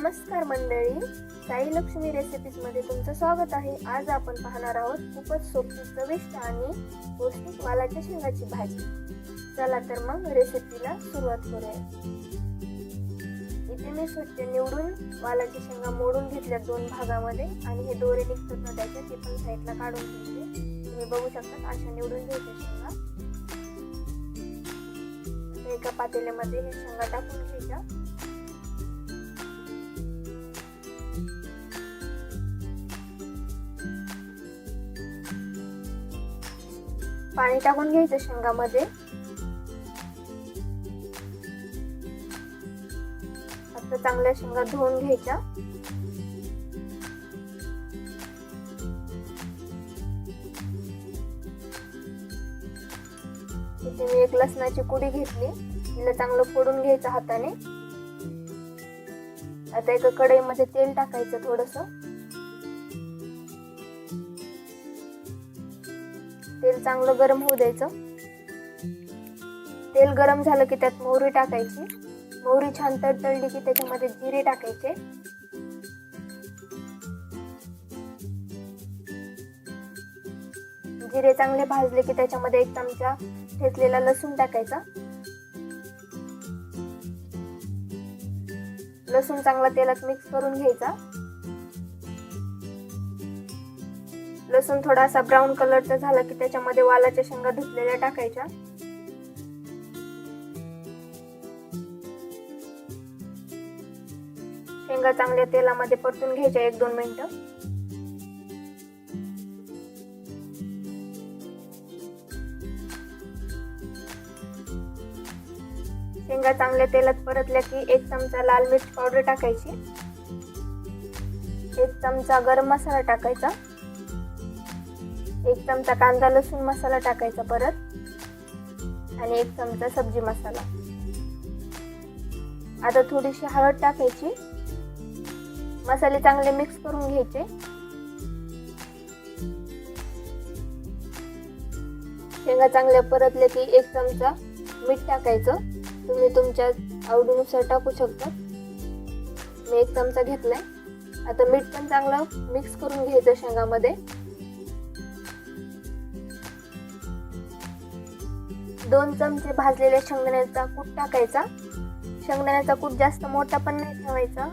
नमस्कार मंडळी. साई लक्ष्मी रेसिपीजमध्ये तुमचं स्वागत आहे. आज आपण पाहणार आहोत खूपच सोपी चविष्ट आणि पौष्टिक वालाच्या शेंगाची भाजी. चला तर मग रेसिपीला सुरुवात करूया. इथे मी स्वच्छ निवडून वालाच्या शेंगा मोडून घेतल्या दोन भागामध्ये आणि हे दोरे निघतात ना त्याच्या ते पण साईडला काढून घेतले तुम्ही बघू शकता अशा निवडून घ्यायच्या शेंगा. एका पातेल्यामध्ये हे शेंगा टाकून घ्यायच्या. पाणी टाकून घ्यायचं शेंगामध्ये. आता चांगल्या शेंगा धुवून घ्यायच्या. इथे मी एक लसणाची कुडी घेतली. तिला चांगलं फोडून घ्यायचं हाताने. आता एका कढईमध्ये तेल टाकायचं थोडंसं. तेल चांगलं गरम होऊ द्यायचं. तेल गरम झालं की त्यात मोहरी टाकायची. मोहरी छान तडतडली की त्याच्यामध्ये जिरे टाकायचे. जिरे चांगले भाजले की त्याच्यामध्ये एक चमचा ठेचलेला लसूण टाकायचा. लसूण चांगला तेलात मिक्स करून घ्यायचा. लसूण थोडासा ब्राऊन कलरचा झाला की त्याच्यामध्ये वालाच्या शेंगा धुतलेल्या टाकायच्या. शेंगा चांगल्या तेलामध्ये परतून घ्यायच्या एक दोन मिनिटं. शेंगा चांगल्या तेलात परतल्या की एक चमचा लाल मिर्च पावडर टाकायची. एक चमचा गरम मसाला टाकायचा. एक चमचा कांदा लसूण मसाला टाकायचा परत. आणि एक चमचा सब्जी मसाला. आता थोडीशी हळद टाकायची. मसाले चांगले मिक्स करून घ्यायचे. शेंगा चांगल्या परतले की एक चमचा मीठ टाकायचं. तुम्ही तुमच्या आवडीनुसार टाकू शकता. मी एक चमचा घेतलाय. आता मीठ पण चांगलं मिक्स करून घ्यायचं शेंगामध्ये. दोन चमचे भाजलेल्या शेंगदाण्याचा कूट टाकायचा. शेंगदाण्याचा कूट जास्त मोठा पण नाही ठेवायचा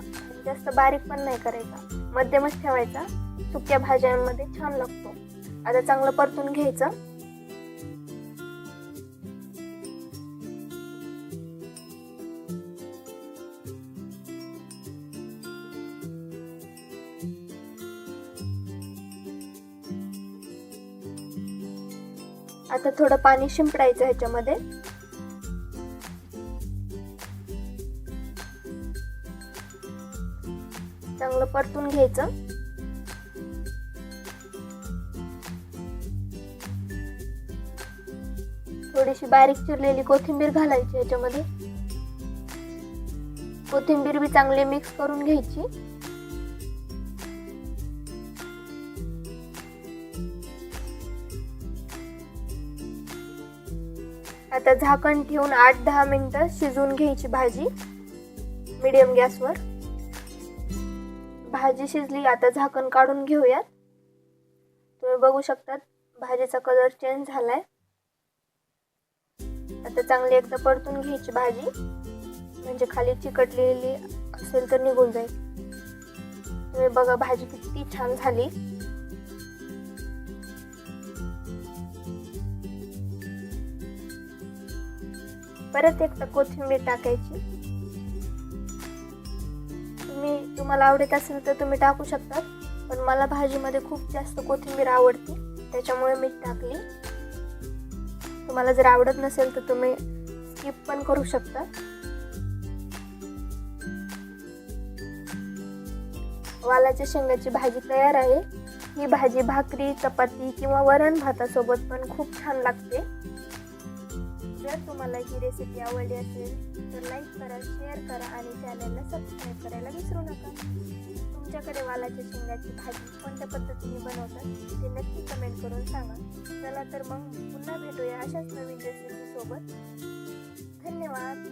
जास्त बारीक पण नाही करायचा. मध्यमच ठेवायचा. सुक्या भाज्यांमध्ये छान लागतो. आता चांगलं परतून घ्यायचं. आता थोडं पाणी शिंपडायचं ह्याच्यामध्ये. चांगलं परतून घ्यायचं. थोडीशी बारीक चिरलेली कोथिंबीर घालायची ह्याच्यामध्ये. कोथिंबीर बी चांगली मिक्स करून घ्यायची. आता झाकण ठेवून आठ दहा मिनटं शिजवून घ्यायची भाजी. मिडियम गॅसवर. भाजी शिजली आता झाकण काढून घेऊयात. तुम्ही बघू शकतात भाजीचा कलर चेंज झालाय. आता चांगली एकदा परतून घ्यायची भाजी. म्हणजे खाली चिकटलेली असेल तर निघून जाईल. तुम्ही बघा भाजी किती छान झाली. परत एकदा कोथिंबीर टाकायची. तुम्ही तुम्हाला आवडत असेल तर तुम्ही टाकू शकता पण मला भाजीमध्ये खूप जास्त कोथिंबीर आवडते त्याच्यामुळे मी टाकली. तुम्हाला जर आवडत नसेल तर तुम्ही स्किप पण करू शकता. वालाच्या शेंगाची भाजी तयार आहे. ही भाजी भाकरी चपाती किंवा वरण भातासोबत पण खूप छान लागते. जर तुम्हाला ही रेसिपी आवडली असेल तर लाईक करा शेअर करा आणि चॅनलला सबस्क्राईब करायला विसरू नका. तुमच्याकडे वालाच्या शेंगाची भाजी कोणत्या पद्धतीने बनवतात ते नक्की कमेंट करून सांगा. चला तर मग पुन्हा भेटूया अशाच नवीन रेसिपीसोबत धन्यवाद.